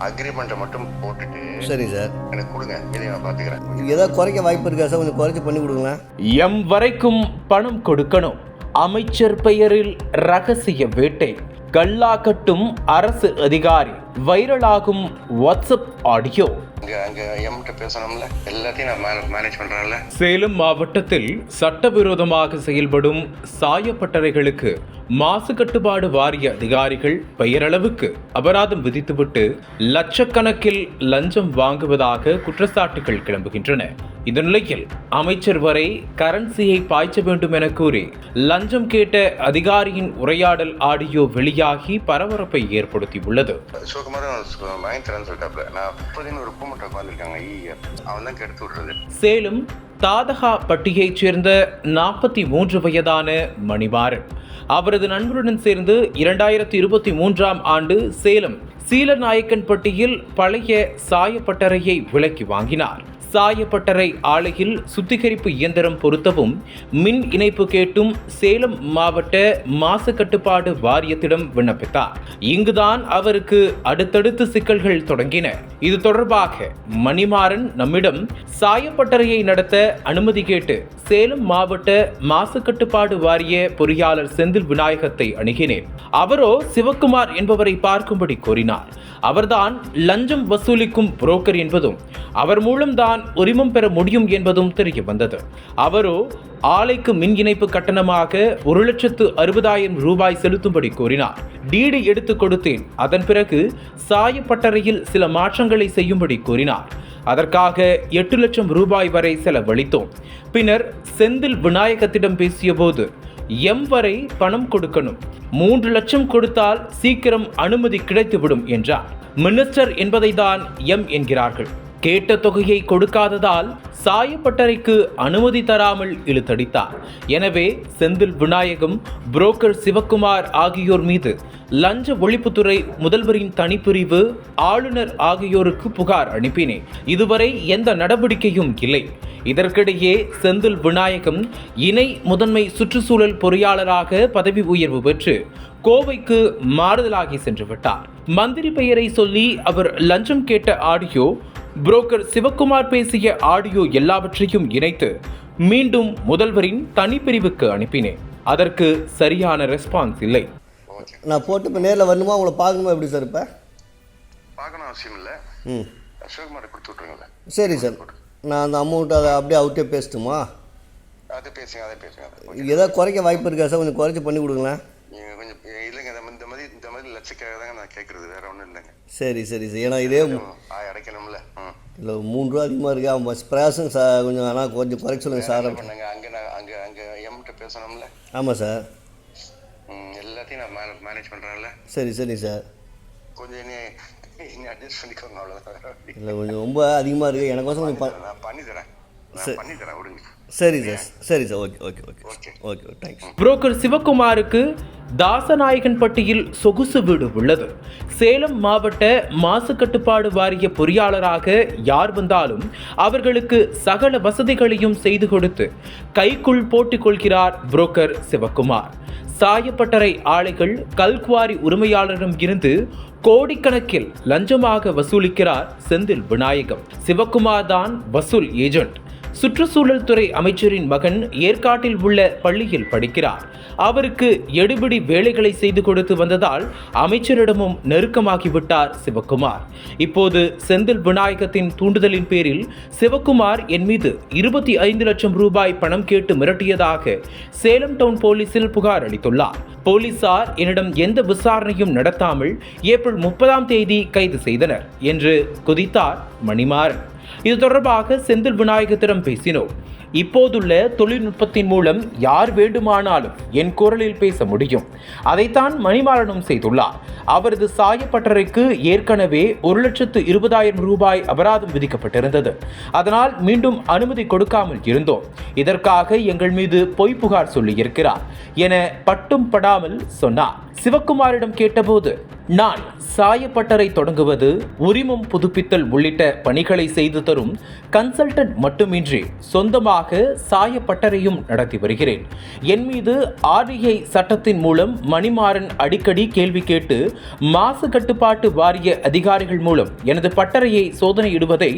அக்ரிமெண்ட்டை மட்டும் போட்டுட்டு சரி சார் எனக்கு கொடுங்க. இதை நான் பார்த்துக்கிறேன். ஏதாவது குறைக்க வாய்ப்பு இருக்கா சார் கொஞ்சம் குறைச்சி பண்ணி கொடுங்களேன். எம் வரைக்கும் பணம் கொடுக்கணும். அமைச்சர் பெயரில் ரகசிய வேட்டை. கல்லா கட்டும் அரசு அதிகாரி. வைரலாகும் வாட்ஸ்அப் ஆடியோ. சேலம் மாவட்டத்தில் சட்டவிரோதமாக செயல்படும் சாயப்பட்டறைகளுக்கு மாசு கட்டுப்பாடு வாரிய அதிகாரிகள் பெயரளவுக்கு அபராதம் விதித்துவிட்டு லட்சக்கணக்கில் லஞ்சம் வாங்குவதாக குற்றச்சாட்டுகள் கிளம்புகின்றன. இந்த நிலையில் அமைச்சர் வரை கரன்சியை பாய்ச்ச வேண்டும் என கூறி லஞ்சம் கேட்ட அதிகாரியின் உரையாடல் ஆடியோ வெளியாகி பரபரப்பை ஏற்படுத்தியுள்ளது. சேலம் தாதகா பட்டியைச் சேர்ந்த நாற்பத்தி மூன்று வயதான மணிமாறன். அவரது நண்பருடன் சேர்ந்து இரண்டாயிரத்தி இருபத்தி மூன்றாம் ஆண்டு சேலம் சீலநாயக்கன்பட்டியில் பழைய சாயப்பட்டறையை விலைக்கு வாங்கினார். சாயப்பட்டறை ஆலையில் சுத்திகரிப்பு இயந்திரம் பொருத்தவும் மின் இணைப்பு கேட்டும் சேலம் மாவட்ட மாசு கட்டுப்பாடு வாரியத்திடம் விண்ணப்பித்தார். இங்குதான் அவருக்கு அடுத்தடுத்து சிக்கல்கள் தொடங்கின. இது தொடர்பாக மணிமாறன் நம்மிடம் சாயப்பட்டறையை நடத்த அனுமதி கேட்டு சேலம் மாவட்ட மாசு கட்டுப்பாடு வாரிய பொறியாளர் செந்தில் விநாயகத்தை அணுகினேன். அவரோ சிவக்குமார் என்பவரை பார்க்கும்படி கோரினார். அவர்தான் லஞ்சம் வசூலிக்கும் புரோக்கர் என்பதும் அவர் மூலம்தான் உரிமம் பெற முடியும் என்பதும் தெரிய வந்தது. அவரோ ஆலைக்கு மின் இணைப்பு கட்டணமாக ஒரு லட்சத்து அறுபதாயிரம் ரூபாய் செலுத்தும்படி கோரினார். டிடி எடுத்து கொடுத்தேன். அதன் பிறகு சாயப்பட்டறையில் சில மாற்றங்களை செய்யும்படி கூறினார் அதற்காக எட்டு லட்சம் ரூபாய் வரை செலவழித்தோம். பின்னர் செந்தில் விநாயகத்திடம் பேசியபோது எம் வரை பணம் கொடுக்கணும். மூன்று லட்சம் கொடுத்தால் சீக்கிரம் அனுமதி கிடைத்துவிடும் என்றார். மினிஸ்டர் என்பதை தான் எம் என்கிறார்கள். கேட்ட தொகையை கொடுக்காததால் சாயப்பட்டறைக்கு அனுமதி தராமல் இழுத்தடித்தார். எனவே செந்தில் விநாயகம் புரோக்கர் சிவக்குமார் ஆகியோர் மீது லஞ்ச ஒழிப்புத்துறை முதல்வரின் தனிப்பிரிவு ஆளுநர் ஆகியோருக்கு புகார் அனுப்பினேன். இதுவரை எந்த நடவடிக்கையும் இல்லை. இதற்கிடையே செந்தில் விநாயகம் இணை முதன்மை சுற்றுச்சூழல் பொறியாளராக பதவி உயர்வு பெற்று கோவைக்கு மாறுதலாகி சென்று விட்டார். மந்திரி பெயரை சொல்லி அவர் லஞ்சம் கேட்ட ஆடியோ புரோக்கர் சிவக்குமார் பேசிய ஆடியோ எல்லாவற்றையும் இணைத்து மீண்டும் முதல்வரின் தனிப்பிரிவுக்கு அனுப்பினேன். அதற்கு சரியான ரெஸ்பான்ஸ் இல்லை. ஓகே நான் போட்டு இப்போ நேரில் வரணுமா? உங்களை பார்க்கணுமா? எப்படி சார் இப்போ? பார்க்கணும் அவசியம் இல்லை. ம். சிவகுமாரை கொடுத்து விட்ருங்களேன் சரி சார். நான் அந்த அமௌண்ட் அதை அப்படியே அவர்கிட்டே பேசட்டுமா? அதை பேசுங்க அதை பேசுங்க ஏதாவது குறைக்க வாய்ப்பு இருக்கா சார்? கொஞ்சம் குறைச்சி பண்ணி கொடுங்களேன். நீங்கள் கொஞ்சம் இல்லைங்க இந்த மாதிரி- இந்த மாதிரி இந்த மாதிரி லட்சக்காக தாங்க நான் கேட்குறது வேற ஒன்றும் இல்லைங்க. சரி சரி சரி. ஏன்னா இதே இல்லை மூணு ரூபா அதிகமாக இருக்கு? அவன் பஸ் பிரயாசம் சா கொஞ்சம் ஆனால் கொஞ்சம் குறைக்க சொல்லுங்கள் சார். என்ன பண்ணுங்க அங்கே நான் அங்கே அங்கே எம்கிட்ட பேசணும்ல? ஆமாம் சார். எல்லாத்தையும் நான் மேனேஜ் மேனேஜ் பண்ணுறேன்ல சரி சரி சார். கொஞ்சம் இனி அட்ஜஸ்ட் பண்ணிக்கோங்க அவ்வளோதான் இல்லை கொஞ்சம் ரொம்ப அதிகமாக இருக்குது எனக்கோசம் கொஞ்சம் நான் பண்ணி தரேன் சரி. பண்ணி தரேன் விடுங்க சரி சார் சரி sir okay okay okay okay. Thanks broker சிவக்குமாருக்கு தாசநாயகன்பட்டியில் சொகுசு வீடு உள்ளது. சேலம் மாவட்ட மாசு கட்டுப்பாடு வாரிய பொறியாளராக யார் வந்தாலும் அவர்களுக்கு சகல வசதிகளையும் செய்து கொடுத்து கைக்குள் போட்டுக் கொள்கிறார் புரோக்கர் சிவக்குமார் சாயப்பட்டறை ஆலைகள் கல்குவாரி உரிமையாளரிடம் இருந்து கோடிக்கணக்கில் லஞ்சமாக வசூலிக்கிறார் செந்தில் விநாயகம். சிவக்குமார் தான் வசூல் ஏஜென்ட். சுற்றுச்சூழல் துறை அமைச்சரின் மகன் ஏற்காட்டில் உள்ள பள்ளியில் படிக்கிறார். அவருக்கு எடுபிடி வேலைகளை செய்து கொடுத்து வந்ததால் அமைச்சரிடமும் நெருக்கமாகிவிட்டார் சிவக்குமார். இப்போது செந்தில் விநாயகத்தின் தூண்டுதலின் பேரில் சிவக்குமார் என் மீது இருபத்தி ஐந்து லட்சம் ரூபாய் பணம் கேட்டு மிரட்டியதாக சேலம் டவுன் போலீசில் புகார் அளித்துள்ளார். போலீசார் என்னிடம் எந்த விசாரணையும் நடத்தாமல் ஏப்ரல் முப்பதாம் தேதி கைது செய்தனர் என்று குதித்தார் மணிமாறன். இது தொடர்பாக செந்தில் விநாயகத்திடம் பேசினோம். இப்போதுள்ள தொழில்நுட்பத்தின் மூலம் யார் வேண்டுமானாலும் என் குரலில் பேச முடியும். அதைத்தான் மணிமாறனும் செய்துள்ளார். அவரது சாயப்பட்டறைக்கு ஏற்கனவே ஒரு லட்சத்து இருபதாயிரம் ரூபாய் அபராதம் விதிக்கப்பட்டிருந்தது. அதனால் மீண்டும் அனுமதி கொடுக்காமல் இருந்தோம். இதற்காக எங்கள் மீது பொய் புகார் சொல்லியிருக்கிறார் என பட்டும் படாமல் சொன்னார். சிவக்குமாரிடம் கேட்டபோது நான் சாயப்பட்டறை தொடங்குவது உரிமம் புதுப்பித்தல் உள்ளிட்ட பணிகளை செய்து தரும் கன்சல்டன்ட் மட்டுமின்றி சொந்தமாக தொடர்பாக சாயப்பட்டறையும் நடத்தி வருகிறேன். என் மீது ஆர்டிஐ சட்டத்தின் மூலம் மணிமாறன் அடிக்கடி கேள்வி கேட்டு மாசு கட்டுப்பாட்டு வாரிய அதிகாரிகள் மூலம் எனது பட்டறையை சோதனையிடுவதை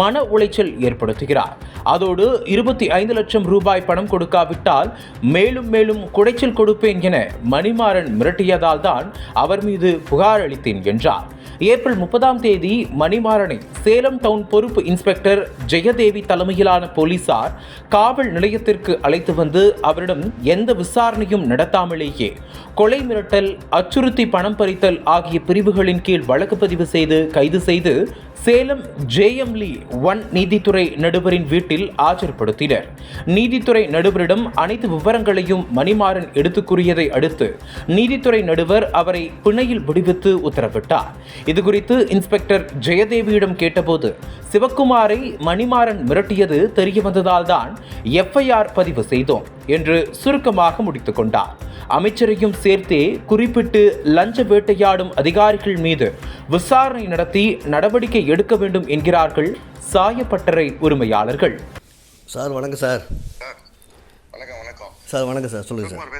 மன உளைச்சல் ஏற்படுத்துகிறார். அதோடு இருபத்தி ஐந்து லட்சம் ரூபாய் பணம் கொடுக்காவிட்டால் மேலும் மேலும் குடைச்சல் கொடுப்பேன் என மணிமாறன் மிரட்டியதால் தான் அவர் மீது புகார் அளித்தேன் என்றார். ஏப்ரல் முப்பதாம் தேதி மணிமாறனை சேலம் டவுன் பொறுப்பு இன்ஸ்பெக்டர் ஜெயதேவி தலைமையிலான போலீசார் காவல் நிலையத்திற்கு அழைத்து வந்து அவரிடம் எந்த விசாரணையும் நடத்தாமலேயே கொலை மிரட்டல் அச்சுறுத்தி பணம் பறித்தல் ஆகிய பிரிவுகளின் கீழ் வழக்கு பதிவு செய்து கைது செய்து சேலம் ஜேஎம் ஒன் நீதித்துறை நடுவரின் வீட்டில் ஆஜர்படுத்தினர். நீதித்துறை நடுவரிடம் அனைத்து விவரங்களையும் மணிமாறன் எடுத்துக் கூறியதை அடுத்து நீதித்துறை நடுவர் அவரை பிணையில் விடுவித்து உத்தரவிட்டார். இதுகுறித்து இன்ஸ்பெக்டர் ஜெயதேவியிடம் கேட்டபோது சிவக்குமாரை மணிமாறன் மிரட்டியது தெரிய தான் எஃப்ஐஆர் பதிவு செய்தோம் என்று சுருக்கமாக முடித்துக் கொண்டார். அமைச்சரையும் சேர்த்தே குறிப்பிட்டு லஞ்ச வேட்டையாடும் அதிகாரிகள் மீது விசாரணை நடத்தி நடவடிக்கை எடுக்க வேண்டும் என்கிறார்கள் சாயப்பட்டறை உரிமையாளர்கள். சார் வணக்கம் சார். சார் வணக்கம் வணக்கம். சார் வணக்கம் சார். சொல்லுங்கள் சார். சுகுமார்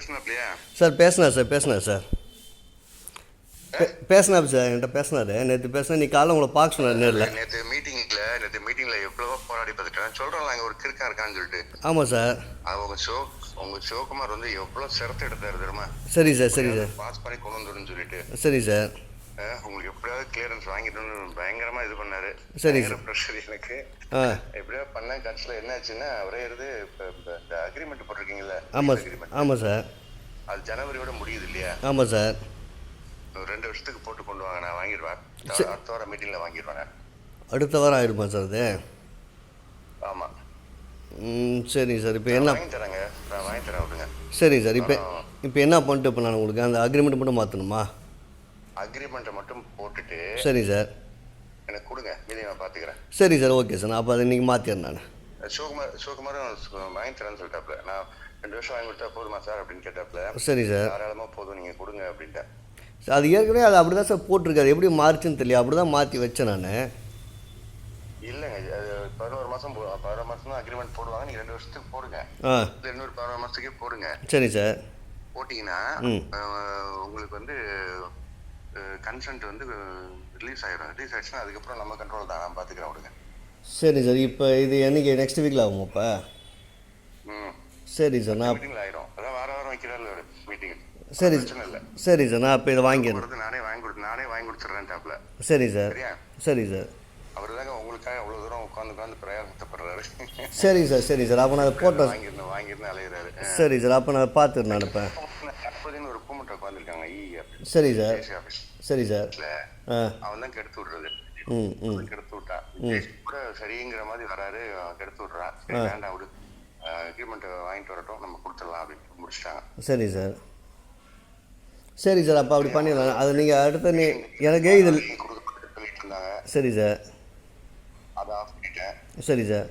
பேசுனா சார் பேசினார் சார். பேசினார் சார் என்கிட்ட பேசினார். நேற்று பேசினா நீ காலைல உங்களை பார்க்க சொன்னார் நேரில். நேற்று மீட்டிங்ல நேற்று மீட்டிங்ல எவ்வளவோ போராடி பார்த்துட்டேன் சொல்றோம்ல அங்க ஒரு கிறுக்கா இருக்கான்னு சொல்லிட்டு. ஆமாம் சார். அது உங்க ஷோ உங்க சிவகுமார் வந்து எவ்வளவு சிரத்தை எடுத்தாரு தெரியுமா? சரி சார் சரி சார். பாஸ் பண்ணி கொண்டு வந்துடும் சொல்லிட்டு. சரி சார். உங்களுக்கு எப்படியாவது கிளியரன்ஸ் வாங்கிடணும்னு பயங்கரமா இது பண்ணாரு. சரி, ப்ரெஷர் எனக்கு. எப்படியாவது பண்ண கட்சியில் என்ன ஆச்சுன்னா அவரே இருந்து இப்ப இப்ப இந்த அக்ரிமெண்ட் போட்டிருக்கீங்கல்ல ஆமாம் அக்ரிமெண்ட் ஆமாம் சார். அது ஜனவரியோட முடியுது இல்லையா? ஆமாம் சார். ஒரு ரெண்டு வருஷத்துக்கு போட்டு கொண்டு வாங்க நான் வாங்கிடுவேன். அடுத்த- வாரம் மீட்டிங்ல வாங்கிடுவேன். அடுத்த வாரம் ஆயிடுமா சார் அது? ஆமா. ம் சரிங்க சார். இப்போ என்ன? வாங்கி தரேங்க. நான் வாங்கி தரேன் விடுங்க. சரிங்க சார். இப்போ இப்போ என்ன பண்ணிட்டு இப்போ நான் உங்களுக்கு அந்த அக்ரிமெண்ட் மட்டும் மாற்றணுமா அக்ரிமெண்ட்டை மட்டும் போட்டுட்டு சரிங்க சார். எனக்கு கொடுங்க. மீதி நான் பாத்துக்கிறேன். சரி சார் ஓகே சார். நான் அப்போ அதை இன்றைக்கி மாற்றிடுறேன் நான். சிவகுமார் சிவகுமாரும் வாங்கி தரேன்னு சொல்லிட்டாப்ல நான் ரெண்டு வருஷம் வாங்கி கொடுத்தா போதுமா சார் அப்படின்னு கேட்டாப்ல சரி சார். தாராளமா போதும் நீங்க கொடுங்க அப்படின்ட்டேன். சார் அது ஏற்கனவே அது அப்படி தான் சார் போட்டிருக்காரு. எப்படி மாறுச்சுன்னு தெரியல. அப்படி தான் மாற்றி வச்சேன் நான். இல்லைங்க. அது பதினோரு மாசம் போ- பதினோரு மாசம் தான் அக்ரிமெண்ட் போடுவாங்க. நீங்க ரெண்டு வருஷத்துக்கு போடுங்க. இன்னொரு பதினோரு மாசத்துக்கே போடுங்க. சரி சார். போட்டீங்கன்னா உங்களுக்கு வந்து கன்சென்ட் வந்து ரிலீஸ் ஆயிடும் ரிலீஸ் ஆயிடுச்சுன்னா அதுக்கப்புறம் நம்ம கண்ட்ரோல் தான். நான் பாத்துக்கிறேன் விடுங்க. சரி சார். இப்போ இது என்னைக்கு நெக்ஸ்ட் வீக்கில் ஆகும் இப்போ ம். சரி சார் நான் ஆயிடும் அதான் வார வாரம் வைக்கிறாரு மீட்டிங் சரி சரி சார் நான் இப்போ இதை வாங்கிடுறேன் நானே வாங்கி கொடுத்து நானே வாங்கி கொடுத்துட்றேன்ட்டாப்ல சரி சார் சரி சார். அவர் தாங்க உங்களுக்காக அவ்வளவு தூரம் உட்காந்து உட்காந்து பிரயாசப்படுறாரு. சரி சார் சரி சார். அப்போ நான் அதை போட்டேன். வாங்கிருந்தேன் வாங்கிருந்து அலையிறாரு. சரி சார் அப்போ நான் பார்த்துட்டு நான் இப்போ. அப்போதைன்னு ஒரு பூமட்டை உட்காந்துருக்காங்க இ ஆஃபீஸ் சரி சார் சரி சார் அவன் தான் கெடுத்து விடுறது. ம் கெடுத்து விட்டான் கூட சரிங்கிற மாதிரி வராரு கெடுத்து விடுறான் வேண்டாம் விடு. அக்ரிமெண்ட் வாங்கிட்டு வரட்டும். நம்ம கொடுத்துடலாம் அப்படின்னு முடிச்சிட்டாங்க. சரி சார். சரி சார் அப்போ அப்படி பண்ணிடலாம். அது நீங்கள் அடுத்த நீ எனக்கு இது சரி சார். அதை ஆஃப் பண்ணிட்டேன். சரி சார்.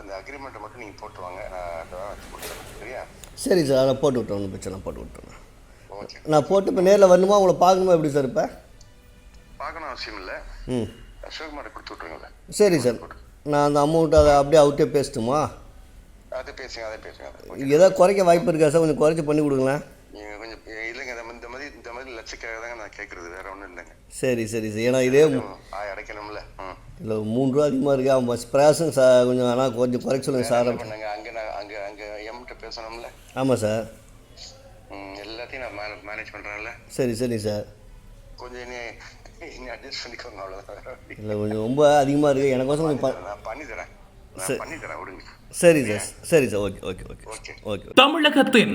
இந்த அக்ரிமெண்ட்டை மட்டும் நீங்க போட்டு வாங்க. நான் சரி சார் அதை போட்டு விட்டோம் ஒன்றும் பிரச்சனை போட்டு விட்டோம் நான் போட்டு இப்போ நேரில் வரணுமா? உங்களை பார்க்கணுமா? எப்படி சார் இப்போ? பார்க்கணும் அவசியம் இல்லை. ம். சிவகுமாரை கொடுத்து விட்ருங்களேன் சரி சார். நான் அந்த அமௌண்ட் அதை அப்படியே அவர்கிட்டே பேசட்டுமா? அதை பேசுங்க அதை பேசுங்க. ஏதாவது குறைக்க வாய்ப்பு இருக்கா சார்? கொஞ்சம் குறைச்சி பண்ணி கொடுங்களேன். கொஞ்சம் இல்லைங்க மாதிரி- இந்த இந்த மாதிரி லட்சக்காக தாங்க நான் கேட்கறது வேற ஒன்றும் இல்லைங்க. சரி சரி சரி. ஏன்னா இதே அடைக்கணும்ல. இல்லை மூணு ரூபா அதிகமாக இருக்கு? அவன் பஸ் பிரயாசம் சார் கொஞ்சம் ஆனால் கொஞ்சம் குறைக்க சொல்லுங்கள் சார். என்ன பண்ணாங்க? அங்கே நான் அங்கே அங்கே எம்கிட்ட பேசணும்ல. ஆமாம் சார். எல்லாத்தையும் நான் மேனேஜ் மேனேஜ் பண்ணுறேன்ல சரி சரி சார். கொஞ்சம் இனி இனி அட்ஜஸ்ட் பண்ணிக்கோங்க அவ்வளோதான் இல்லை கொஞ்சம் ரொம்ப அதிகமாக இருக்குது எனக்கோசம் கொஞ்சம் நான் பண்ணி தரேன் நான் பண்ணி தரேன் விடுங்க. சரி சார். சரி sir. Okay okay. Okay. Okay okay. தமிழகத்தின்